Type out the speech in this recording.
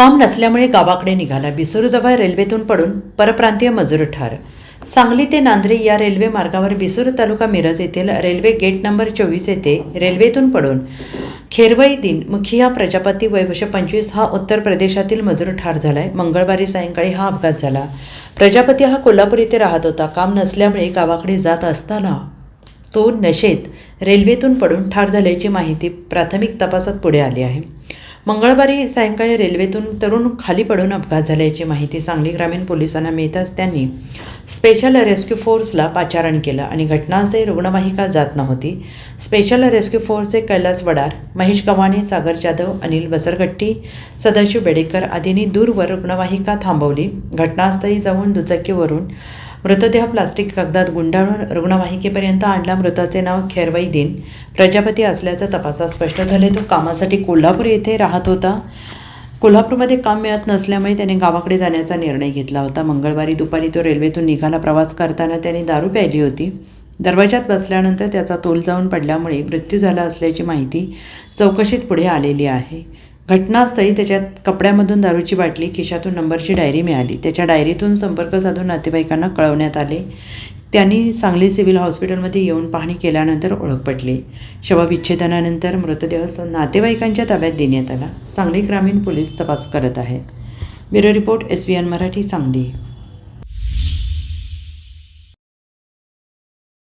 काम नसल्यामुळे गावाकडे निघाला बिसूरजवळ रेल्वेतून पडून परप्रांतीय मजूर ठार. सांगली ते नांद्रे या रेल्वे मार्गावर बिसूर तालुका मिरज येथील रेल्वे गेट नंबर चोवीस येथे रेल्वेतून पडून खेरवई दिन मुखिया प्रजापती वयवर्ष पंचवीस हा उत्तर प्रदेशातील मजूर ठार झालाय. मंगळवारी सायंकाळी हा अपघात झाला. प्रजापती हा कोल्हापूर येथे राहत होता. काम नसल्यामुळे गावाकडे जात असताना तो नशेत रेल्वेतून पडून ठार झाल्याची माहिती प्राथमिक तपासात पुढे आली आहे. मंगळवारी सायंकाळी रेल्वेतून तरुण खाली पडून अपघात झाल्याची माहिती सांगली ग्रामीण पोलिसांना मिळताच त्यांनी स्पेशल रेस्क्यू फोर्सला पाचारण केलं आणि घटनास्थळी रुग्णवाहिका जात नव्हती. स्पेशल रेस्क्यू फोर्सचे कैलास वडार महेश गव्हाणे सागर जाधव अनिल बसरगट्टी सदाशिव बेडेकर आदींनी दूरवर रुग्णवाहिका थांबवली. घटनास्थळी जाऊन दुचाकीवरून मृतदेह प्लास्टिक कागदात गुंडाळून रुग्णवाहिकेपर्यंत आणला मृताचे नाव खेरवाई दिन. प्रजापती असल्याचा तपासात स्पष्ट झाले तो कामासाठी कोल्हापूर येथे राहत होता. कोल्हापूरमध्ये काम मिळत नसल्यामुळे त्याने गावाकडे जाण्याचा निर्णय घेतला होता. मंगळवारी दुपारी तो रेल्वेतून निघाला. प्रवास करताना त्याने दारू प्यायली होती. दरवाजात बसल्यानंतर त्याचा तोल जाऊन पडल्यामुळे मृत्यू झाला असल्याची माहिती चौकशीत पुढे आलेली आहे. घटनास्थळी त्याच्यात कपड्यामधून दारूची बाटली खिशातून नंबरची डायरी मिळाली. त्याच्या डायरीतून संपर्क साधून नातेवाईकांना कळवण्यात आले. त्यांनी सांगली सिव्हिल हॉस्पिटलमध्ये येऊन पाहणी केल्यानंतर ओळख पटली. शवविच्छेदनानंतर मृतदेह नातेवाईकांच्या ताब्यात देण्यात आला. सांगली ग्रामीण पोलीस तपास करत आहेत. Bureau report S B N Marathi Sangli.